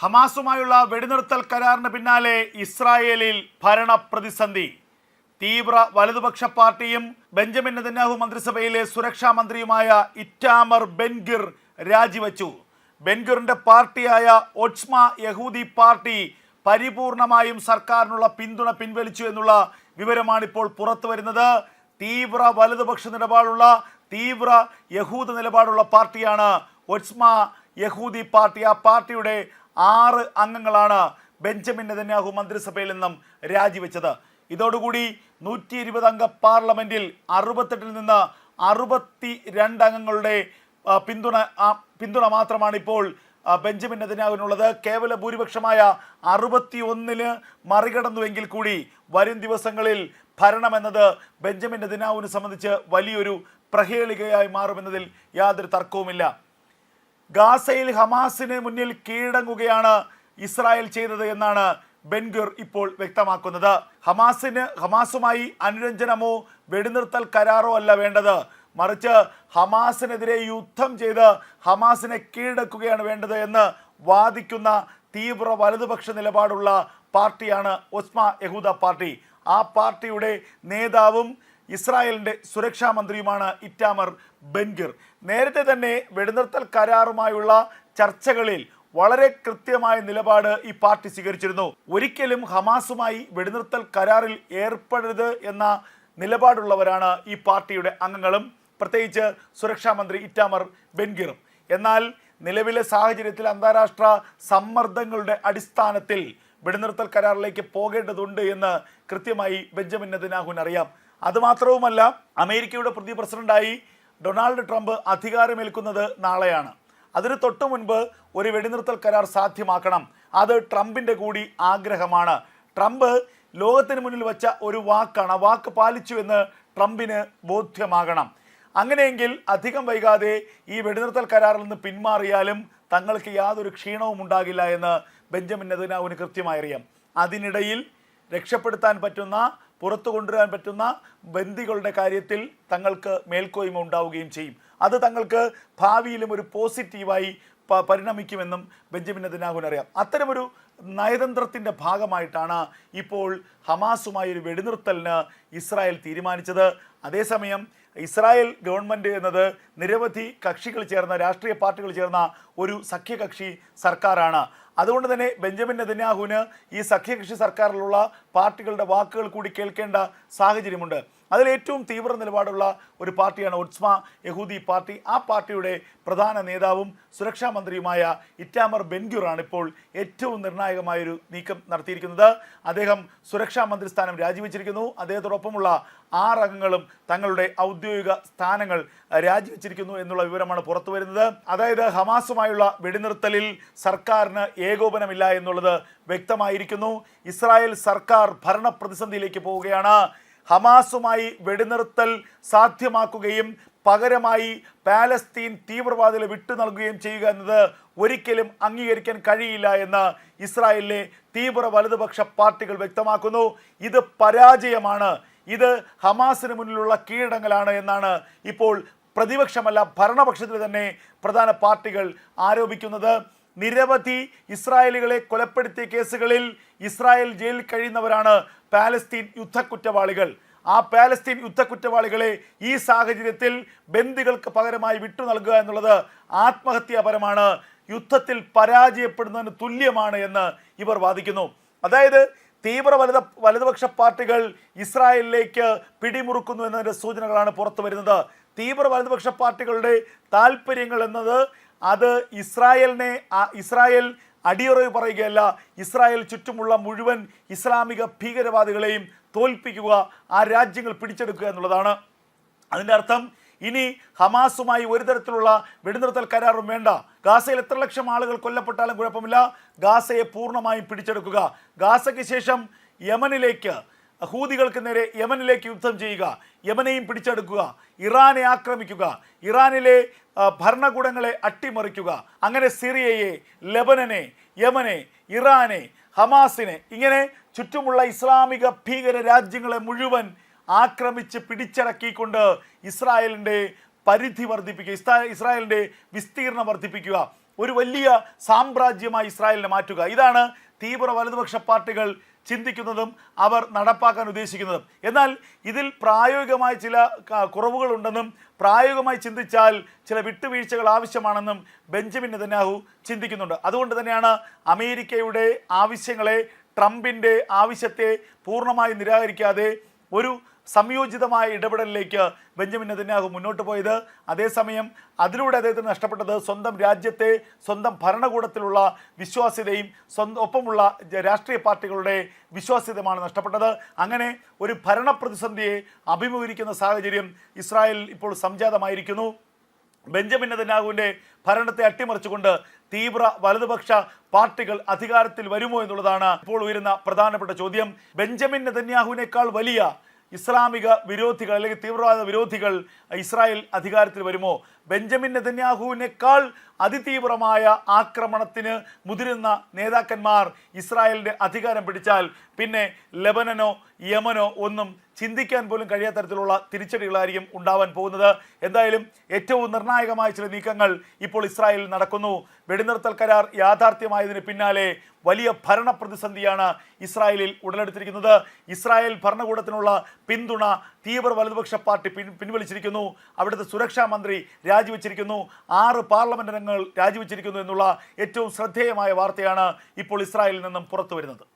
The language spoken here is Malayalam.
ഹമാസുമായുള്ള വെടിനിർത്തൽ കരാറിന് പിന്നാലെ ഇസ്രായേലിൽ ഭരണ പ്രതിസന്ധി തീവ്ര വലതുപക്ഷ പാർട്ടിയും ബെഞ്ചമിൻ നെതന്യാഹു മന്ത്രിസഭയിലെ സുരക്ഷാ മന്ത്രിയുമായ ഇറ്റാമർ ബെൻഗിർ രാജിവെച്ചു. ബെൻഗിറിന്റെ പാർട്ടിയായ ഒട്സ്മ യഹൂദി പാർട്ടി പരിപൂർണമായും സർക്കാരിനുള്ള പിന്തുണ പിൻവലിച്ചു എന്നുള്ള വിവരമാണ് ഇപ്പോൾ പുറത്തു വരുന്നത്. തീവ്ര വലതുപക്ഷ നിലപാടുള്ള തീവ്ര യഹൂദ നിലപാടുള്ള പാർട്ടിയാണ് ഒട്സ്മ യഹൂദി പാർട്ടി. ആ പാർട്ടിയുടെ ആറ് അംഗങ്ങളാണ് ബെഞ്ചമിൻ നെതന്യാഹു മന്ത്രിസഭയിൽ നിന്നും രാജിവെച്ചത്. ഇതോടുകൂടി നൂറ്റി ഇരുപത് അംഗ പാർലമെന്റിൽ അറുപത്തെട്ടിൽ നിന്ന് അറുപത്തി രണ്ട് അംഗങ്ങളുടെ പിന്തുണ പിന്തുണ മാത്രമാണ് ഇപ്പോൾ ബെഞ്ചമിൻ നെതന്യാഹുവിനുള്ളത്. കേവല ഭൂരിപക്ഷമായ അറുപത്തി ഒന്നിന് മറികടന്നുവെങ്കിൽ കൂടി വരും ദിവസങ്ങളിൽ ഭരണമെന്നത് ബെഞ്ചമിൻ നെതന്യാഹുവിനെ സംബന്ധിച്ച് വലിയൊരു പ്രഹേളികയായി മാറുമെന്നതിൽ യാതൊരു തർക്കവുമില്ല. ഗാസയിൽ ഹമാസിന് മുന്നിൽ കീഴടങ്ങുകയാണ് ഇസ്രായേൽ ചെയ്തത് എന്നാണ് ബെൻഗുർ ഇപ്പോൾ വ്യക്തമാക്കുന്നത്. ഹമാസിന് ഹമാസുമായി അനുരഞ്ജനമോ വെടിനിർത്തൽ കരാറോ അല്ല വേണ്ടത്. മറിച്ച് ഹമാസിനെതിരെ യുദ്ധം ചെയ്ത് ഹമാസിനെ കീഴടക്കുകയാണ് വേണ്ടത് എന്ന് വാദിക്കുന്ന തീവ്ര വലതുപക്ഷ നിലപാടുള്ള പാർട്ടിയാണ് ഒസ്മ യഹൂദ പാർട്ടി. ആ പാർട്ടിയുടെ നേതാവും ഇസ്രായേലിന്റെ സുരക്ഷാ മന്ത്രിയുമാണ് ഇറ്റാമർ ബെൻഗിർ. നേരത്തെ തന്നെ വെടിനിർത്തൽ കരാറുമായുള്ള ചർച്ചകളിൽ വളരെ കൃത്യമായ നിലപാട് ഈ പാർട്ടി സ്വീകരിച്ചിരുന്നു. ഒരിക്കലും ഹമാസുമായി വെടിനിർത്തൽ കരാറിൽ ഏർപ്പെടരുത് എന്ന നിലപാടുള്ളവരാണ് ഈ പാർട്ടിയുടെ അംഗങ്ങളും പ്രത്യേകിച്ച് സുരക്ഷാ മന്ത്രി ഇറ്റാമർ ബെൻഗിറും. എന്നാൽ നിലവിലെ സാഹചര്യത്തിൽ അന്താരാഷ്ട്ര സമ്മർദ്ദങ്ങളുടെ അടിസ്ഥാനത്തിൽ വെടിനിർത്തൽ കരാറിലേക്ക് പോകേണ്ടതുണ്ട് എന്ന് കൃത്യമായി ബെഞ്ചമിൻ നെതന്യാഹുവിന് അറിയാം. അതുമാത്രവുമല്ല അമേരിക്കയുടെ പുതിയ പ്രസിഡന്റായി ഡൊണാൾഡ് ട്രംപ് അധികാരമേൽക്കുന്നത് നാളെയാണ്. അതിന് തൊട്ടു മുൻപ് ഒരു വെടിനിർത്തൽ കരാർ സാധ്യമാക്കണം. അത് ട്രംപിന്റെ കൂടി ആഗ്രഹമാണ്. ട്രംപ് ലോകത്തിന് മുന്നിൽ വച്ച ഒരു വാക്കാണ്. ആ വാക്ക് പാലിച്ചു എന്ന് ട്രംപിന് ബോധ്യമാകണം. അങ്ങനെയെങ്കിൽ അധികം വൈകാതെ ഈ വെടിനിർത്തൽ കരാറിൽ നിന്ന് പിന്മാറിയാലും തങ്ങൾക്ക് യാതൊരു ക്ഷീണവും ഉണ്ടാകില്ല എന്ന് ബെഞ്ചമിൻ നെതന്യാഹുവിന് കൃത്യമായി അറിയാം. അതിനിടയിൽ രക്ഷപ്പെടുത്താൻ പറ്റുന്ന പുറത്തു കൊണ്ടുവരാൻ പറ്റുന്ന ബന്ദികളുടെ കാര്യത്തിൽ തങ്ങൾക്ക് മേൽക്കോയ്മ ഉണ്ടാവുകയും ചെയ്യും. അത് തങ്ങൾക്ക് ഭാവിയിലും ഒരു പോസിറ്റീവായി പരിണമിക്കുമെന്നും ബെഞ്ചമിൻ നെതന്യാഹുവിന് അറിയാം. അത്തരമൊരു നയതന്ത്രത്തിന്റെ ഭാഗമായിട്ടാണ് ഇപ്പോൾ ഹമാസുമായി ഒരു വെടിനിർത്തലിന് ഇസ്രായേൽ തീരുമാനിച്ചത്. അതേസമയം ഇസ്രായേൽ ഗവൺമെന്റ് എന്നത് നിരവധി കക്ഷികൾ ചേർന്ന രാഷ്ട്രീയ പാർട്ടികൾ ചേർന്ന ഒരു സഖ്യകക്ഷി സർക്കാരാണ്. അതുകൊണ്ട് തന്നെ ബെഞ്ചമിൻ നെതന്യാഹുവിന് ഈ സഖ്യകക്ഷി സർക്കാരിലുള്ള പാർട്ടികളുടെ വാക്കുകൾ കൂടി കേൾക്കേണ്ട സാഹചര്യമുണ്ട്. അതിൽ ഏറ്റവും തീവ്ര നിലപാടുള്ള ഒരു പാർട്ടിയാണ് ഒട്സ്മ യഹൂദി പാർട്ടി. ആ പാർട്ടിയുടെ പ്രധാന നേതാവും സുരക്ഷാ മന്ത്രിയുമായ ഇറ്റാമർ ബെൻഗ്യൂറാണ് ഇപ്പോൾ ഏറ്റവും നിർണായകമായൊരു നീക്കം നടത്തിയിരിക്കുന്നത്. അദ്ദേഹം സുരക്ഷാ മന്ത്രി സ്ഥാനം രാജിവെച്ചിരിക്കുന്നു. അദ്ദേഹത്തോടൊപ്പമുള്ള ആറംഗങ്ങളും തങ്ങളുടെ ഔദ്യോഗിക സ്ഥാനങ്ങൾ രാജിവെച്ചിരിക്കുന്നു എന്നുള്ള വിവരമാണ് പുറത്തു വരുന്നത്. അതായത് ഹമാസുമായുള്ള വെടിനിർത്തലിൽ സർക്കാരിന് ഏകോപനമില്ല എന്നുള്ളത് വ്യക്തമായിരിക്കുന്നു. ഇസ്രായേൽ സർക്കാർ ഭരണ പ്രതിസന്ധിയിലേക്ക് പോവുകയാണ്. ഹമാസുമായി വെടിനിർത്തൽ സാധ്യമാക്കുകയും പകരമായി പാലസ്തീൻ തീവ്രവാദികളെ വിട്ടു നൽകുകയും ചെയ്യുക എന്നത് ഒരിക്കലും അംഗീകരിക്കാൻ കഴിയില്ല എന്ന് ഇസ്രായേലിലെ തീവ്ര വലതുപക്ഷ പാർട്ടികൾ വ്യക്തമാക്കുന്നു. ഇത് പരാജയമാണ്. ഇത് ഹമാസിന് മുന്നിലുള്ള കീഴടങ്ങലാണ് എന്നാണ് ഇപ്പോൾ പ്രതിപക്ഷമല്ല ഭരണപക്ഷത്തിൽ തന്നെ പ്രധാന പാർട്ടികൾ ആരോപിക്കുന്നത്. നിരവധി ഇസ്രായേലികളെ കൊലപ്പെടുത്തിയ കേസുകളിൽ ഇസ്രായേൽ ജയിലിൽ കഴിയുന്നവരാണ് പാലസ്തീൻ യുദ്ധക്കുറ്റവാളികൾ. ആ പാലസ്തീൻ യുദ്ധക്കുറ്റവാളികളെ ഈ സാഹചര്യത്തിൽ ബന്ദികൾക്ക് പകരമായി വിട്ടു നൽകുക എന്നുള്ളത് ആത്മഹത്യാപരമാണ്. യുദ്ധത്തിൽ പരാജയപ്പെടുന്നതിന് തുല്യമാണ് എന്ന് ഇവർ വാദിക്കുന്നു. അതായത് തീവ്ര വലത വലതുപക്ഷ പാർട്ടികൾ ഇസ്രായേലിലേക്ക് പിടിമുറുക്കുന്നു എന്നതിന്റെ സൂചനകളാണ് പുറത്തു വരുന്നത് തീവ്ര വലതുപക്ഷ പാർട്ടികളുടെ താല്പര്യങ്ങൾ എന്നത് അത് ഇസ്രായേലിനെ ഇസ്രായേൽ അടിയറവ് പറയുകയല്ല ഇസ്രായേൽ ചുറ്റുമുള്ള മുഴുവൻ ഇസ്ലാമിക ഭീകരവാദികളെയും തോൽപ്പിക്കുക ആ രാജ്യങ്ങൾ പിടിച്ചെടുക്കുക എന്നുള്ളതാണ്. അതിന്റെ അർത്ഥം ഇനി ഹമാസുമായി ഒരു തരത്തിലുള്ള വെടിനിർത്തൽ കരാറും വേണ്ട. ഗാസയിൽ എത്ര ലക്ഷം ആളുകൾ കൊല്ലപ്പെട്ടാലും കുഴപ്പമില്ല. ഗാസയെ പൂർണമായും പിടിച്ചെടുക്കുക. ഗാസയ്ക്ക് ശേഷം യമനിലേക്ക് ഹൂതികൾക്ക് നേരെ യമനിലേക്ക് യുദ്ധം ചെയ്യുക യമനെയും പിടിച്ചെടുക്കുക ഇറാനെ ആക്രമിക്കുക ഇറാനിലെ ഭരണകൂടങ്ങളെ അട്ടിമറിക്കുക അങ്ങനെ സിറിയയെ ലെബനനെ യമനെ ഇറാനെ ഹമാസിനെ ഇങ്ങനെ ചുറ്റുമുള്ള ഇസ്ലാമിക ഭീകര രാജ്യങ്ങളെ മുഴുവൻ ആക്രമിച്ച് പിടിച്ചടക്കിക്കൊണ്ട് ഇസ്രായേലിന്റെ പരിധി വർദ്ധിപ്പിക്കുക ഇസ്രാ ഇസ്രായേലിന്റെ വിസ്തീർണം വർദ്ധിപ്പിക്കുക ഒരു വലിയ സാമ്രാജ്യമായി ഇസ്രായേലിനെ മാറ്റുക. ഇതാണ് തീവ്ര വലതുപക്ഷ പാർട്ടികൾ ചിന്തിക്കുന്നതും അവർ നടപ്പാക്കാൻ ഉദ്ദേശിക്കുന്നതും. എന്നാൽ ഇതിൽ പ്രായോഗികമായ ചില കുറവുകളുണ്ടെന്നും പ്രായോഗികമായി ചിന്തിച്ചാൽ ചില വിട്ടുവീഴ്ചകൾ ആവശ്യമാണെന്നും ബെഞ്ചമിൻ നെതന്യാഹു ചിന്തിക്കുന്നുണ്ട്. അതുകൊണ്ട് തന്നെയാണ് അമേരിക്കയുടെ ആവശ്യങ്ങളെ ട്രംപിന്റെ ആവശ്യത്തെ പൂർണമായി നിരാകരിക്കാതെ ഒരു സംയോജിതമായ ഇടപെടലിലേക്ക് ബെഞ്ചമിൻ നെതന്യാഹു മുന്നോട്ട് പോയത്. അതേസമയം അതിലൂടെ അദ്ദേഹത്തിന് നഷ്ടപ്പെട്ടത് സ്വന്തം രാജ്യത്തെ സ്വന്തം ഭരണകൂടത്തിലുള്ള വിശ്വാസ്യതയും സ്വന്തം ഒപ്പമുള്ള രാഷ്ട്രീയ പാർട്ടികളുടെ വിശ്വാസ്യതയുമാണ് നഷ്ടപ്പെട്ടത്. അങ്ങനെ ഒരു ഭരണ പ്രതിസന്ധിയെ അഭിമുഖീകരിക്കുന്ന സാഹചര്യം ഇസ്രായേൽ ഇപ്പോൾ സംജാതമായിരിക്കുന്നു. ബെഞ്ചമിൻ നെതന്യാഹുവിന്റെ ഭരണത്തെ അട്ടിമറിച്ചുകൊണ്ട് തീവ്ര വലതുപക്ഷ പാർട്ടികൾ അധികാരത്തിൽ വരുമോ എന്നുള്ളതാണ് ഇപ്പോൾ ഉയരുന്ന പ്രധാനപ്പെട്ട ചോദ്യം. ബെഞ്ചമിൻ നെതന്യാഹുവിനേക്കാൾ വലിയ ഇസ്ലാമിക വിരോധികൾ അല്ലെങ്കിൽ തീവ്രവാദ വിരോധികൾ ഇസ്രായേൽ അധികാരത്തിൽ വരുമോ? ബെഞ്ചമിൻ നെതന്യാഹുവിനേക്കാൾ അതിതീവ്രമായ ആക്രമണത്തിന് മുതിരുന്ന നേതാക്കന്മാർ ഇസ്രായേലിന്റെ അധികാരം പിടിച്ചാൽ പിന്നെ ലെബനനോ യമനോ ഒന്നും ചിന്തിക്കാൻ പോലും കഴിയാത്ത തരത്തിലുള്ള തിരിച്ചടികളായിരിക്കും ഉണ്ടാവാൻ പോകുന്നത്. എന്തായാലും ഏറ്റവും നിർണായകമായ ചില നീക്കങ്ങൾ ഇപ്പോൾ ഇസ്രായേലിൽ നടക്കുന്നു. വെടിനിർത്തൽ കരാർ യാഥാർത്ഥ്യമായതിന് പിന്നാലെ വലിയ ഭരണ പ്രതിസന്ധിയാണ് ഇസ്രായേലിൽ ഉടലെടുത്തിരിക്കുന്നത്. ഇസ്രായേൽ ഭരണകൂടത്തിനുള്ള പിന്തുണ തീവ്ര വലതുപക്ഷ പാർട്ടി പിൻ പിൻവലിച്ചിരിക്കുന്നു. അവിടുത്തെ സുരക്ഷാ മന്ത്രി രാജിവെച്ചിരിക്കുന്നു. ആറ് പാർലമെന്റ് രാജിവെച്ചിരിക്കുന്നു എന്നുള്ള ഏറ്റവും ശ്രദ്ധേയമായ വാർത്തയാണ് ഇപ്പോൾ ഇസ്രായേലിൽ നിന്നും പുറത്തു വരുന്നത്